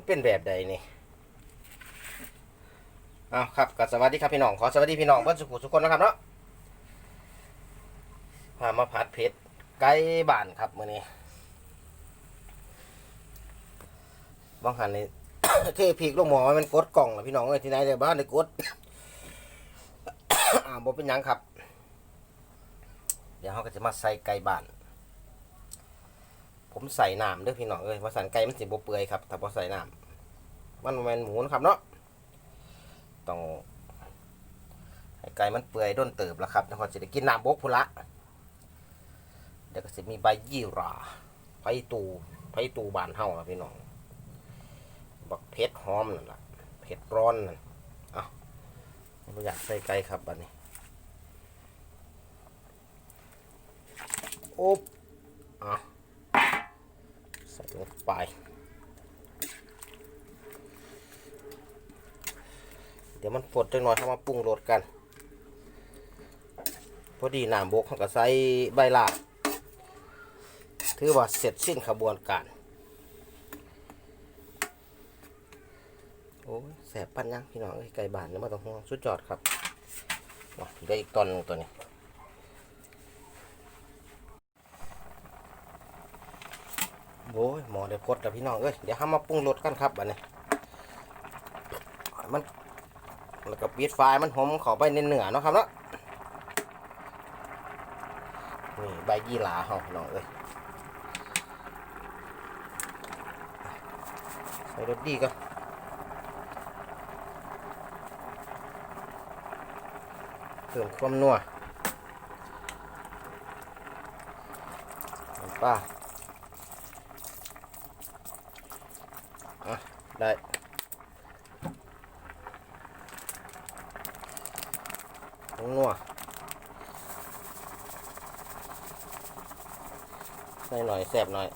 มันเป็นแบบใดนี่อ้าวครับก็สวัสดีครับพี่น้องขอสวัสดีพี่น้องเพื่อนสุขุทุกคนนะครับเนาะพามาผัดเผ็ดไก่บ้านครับมื้อนี้บางหันนี่เทพีกลงหมอมันกดกล่องนะพี่น้องเอ้ยที่ไหนเดี๋ยวบ้านได้กดอ่าบ่เป็นหยังครับ เดี๋ยวเขาก็จะมาใส่ไก่บ้าน ผมใส่น้ำเด้วยพี่น้องเอ้ยว่าสันไก่มันสิบเปื่อยครับถ้าบ่ใส่น้ำมันมันหมูนะครับเนาะต้องให้ไก่มันเปื่อยด้นเติบแล้วครับแล้วก็จะได้กินน้ำบกพุละเดี๋ยวก็จะมีใบยี่หราไผ่ตูไผ่ตูบานเฮาครับพี่น้องบักเผ็ดหอมนั่นแหละเผ็ดร้อนนั่นเอ้าผมอยากใส่ไก่ครับบัดนี้โอ๊บอะ ส่ลงไปเดี๋ยวมันฝดจังหน่อยเข้ามาปรุงรสกัน พอดีน้ำบกเขาก็ใส่ใบลาถือว่าเสร็จสิ้นขบวนการ โอ้แสบปั้นยังพี่น้องเอ้ไก่บานนี่มาต้องห่วงสุดยอดครับว้าได้อีกตอนหนึงตัวนี้ โอ้ยหมอได้พดแล้วพี่น้องเอ้ยเดี๋ยวห้ามาปรุงรสกันครับอันนี้มันแล้วก็ปิดไฟมันหอมข้าไปในเหนือเนาะครับเนาะนี่ใบยี่หร่าเฮาพี่น้องเอ้ยใส่รสดีก็เพิ่มความนัวน้ำ ปลาได้ต้องนัวใส่หน่อยแสบหน่อย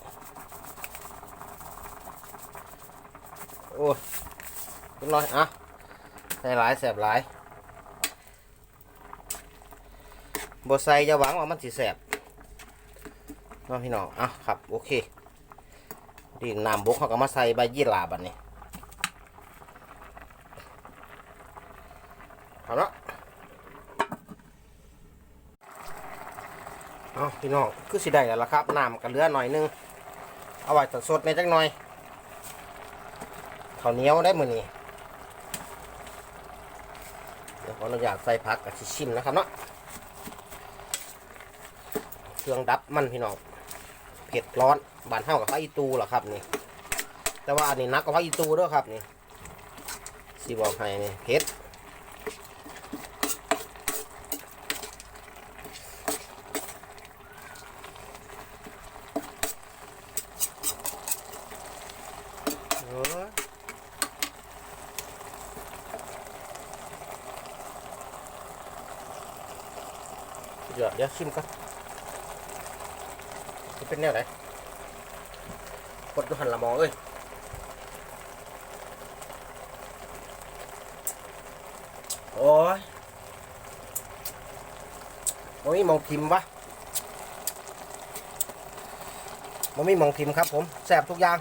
โอ้ยนิดหน่อย อะ ใส่หลายแสบหลายบใส่จะหวังว่ามันสิแสบน้องพี่น้องอะครับ โอเค ดีน้ำบกเขาก็มาใส่ใบยี่หร่าบัดนี้เอาละเอาพี่น้องคือสิได้แล้วล่ะครับน้ำกันเหลือหน่อยนึง เอาไว้ตัดสดในจักหน่อยข้าวเหนียวได้มือนี้เดี๋ยวขออนุญาตใส่ผักกับชิมนะครับเนาะเครื่องดับมันพี่น้อง เผ็ดร้อนบานเท่ากับพระอีตูเหรอครับนี่ แต่ว่าอันนี้นักกับพระอีตูด้วยครับนี่สีบอกให้นี่เผ็ดเดี๋ยวเดี๋ยวชิมกัน จะเป็นแนวไหนกดดูหันละมองเอ้ยโอ้ยโอ้ยมองพิมพ์วะมันไม่มองพิมพ์ครับผมแสบทุกอย่าง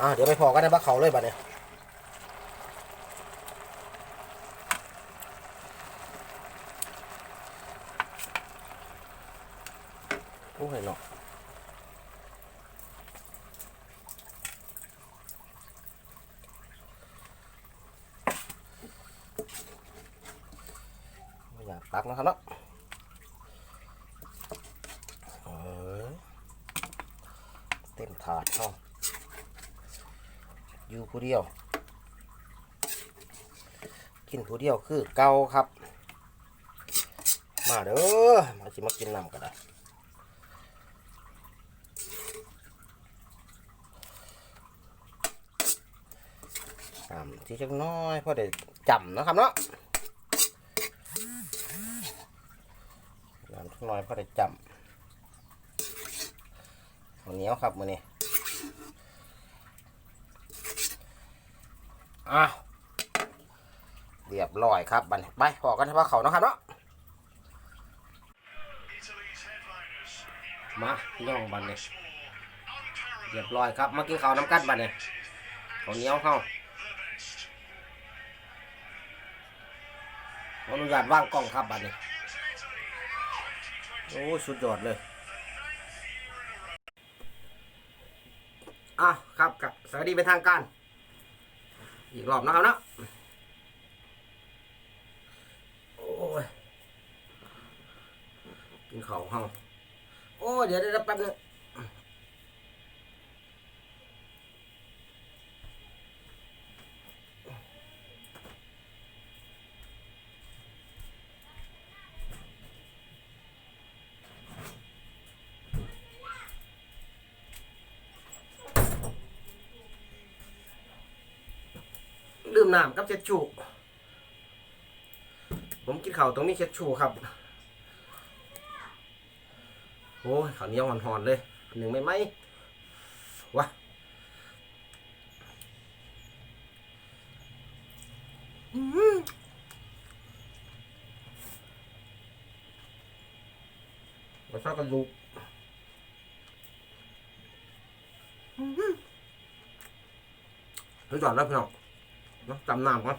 อ่าเดี๋ยวไปพอกันในบ้าเขาเลยบัดเนี่ยโอ้ยเนาะักนะครับเนาะเต็มถาดเข้าอยู่ผู้เดียว กินผู้เดียวคือเกาครับ มาเด้อมาสิมากินน้ำกันได้ำที่จักน้อยพอได้จำนะครับเนาะ น้ำ ทุกน้อยพอได้จำข้าวเหนียวครับมือนี้อ้าวเรียบร้อยครับบันไปพอกันเฉพาะเขานะครับเนาะมาพี่องบันนี้ small, unparalleled เรียบร้อยครับมากินข้าวน้ำกัดบัดเนี่ยข้าวเหนียวเข้าออนุญาตว่างกล้องครับบัดนี้ โอ้สุดยอดเลยอะครับกับสวัสดีเป็นทางการ อีกรอบนะครับเนาะโอ้ยกินข้าวเข้าโอ้เดี๋ยวเดี๋ยวแป๊บนึง มน้ำกับเช็ดชูผมกินข้าวตรงนี้เช็ดชูครับ โอ้ยข้าวเหนียวหอนๆเลยหนึ่งไม่ไหมวะอื้อหือมาชอบกันลูกอื้อหือสุดยอดแล้วพี่น้อง เนาะจำน้ำก่อน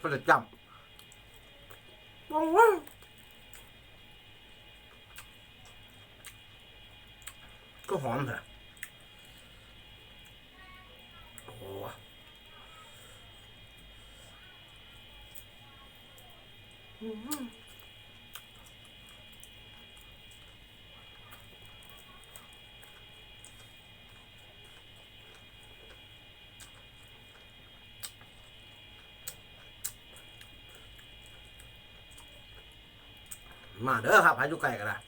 ก็จะจับมองว่าก็หอมเถอะโอ้โหอื้อ มาเด้อครับหาอยู่ไกลกันนะ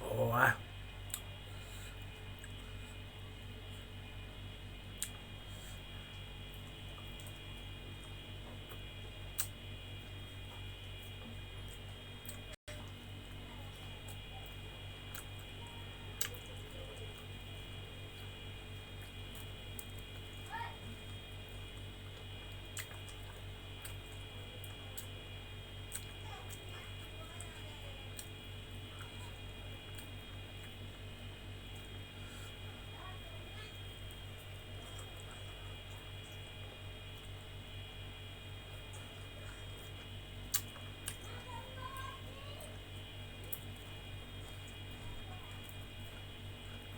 โอ้ย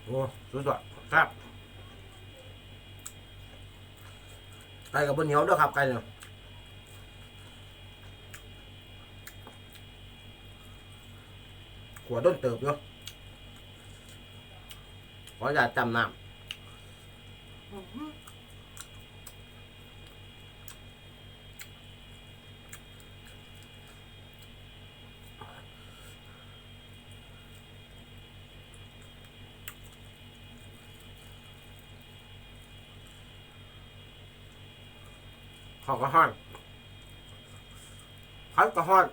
โอ้สุดยอดครับไก่กับบนเหนียวด้วยครับไก่เนี่ยหัวต้นเติบเนาะขออย่าจำน้ำ ข้าวก็ห้อนข้าวก็ห้อน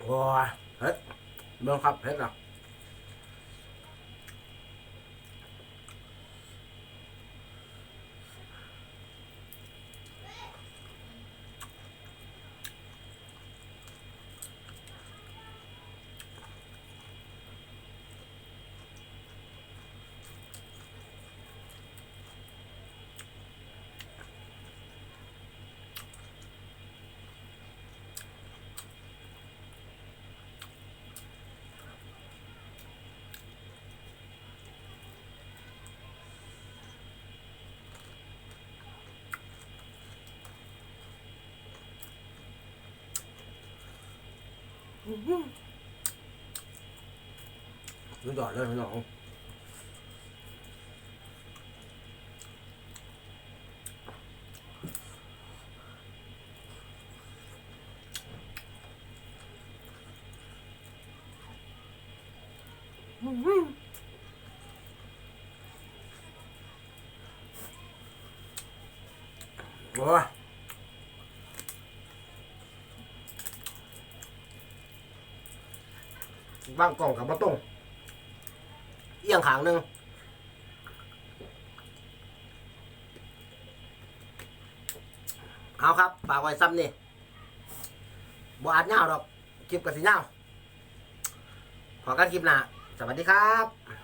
โอ้ยเฮ้ยเบิ่งครับเฮ็ดอะ 有点儿的，有点儿。嗯哼。喂。 วางกล่องกับมาตรงเอียงขางหนึ่งเอาครับฝากไว้ซ้ำนี่บ่อาดเงาดอกคลิปกับสีเงาขอการคลิปหนาสวัสดีครับ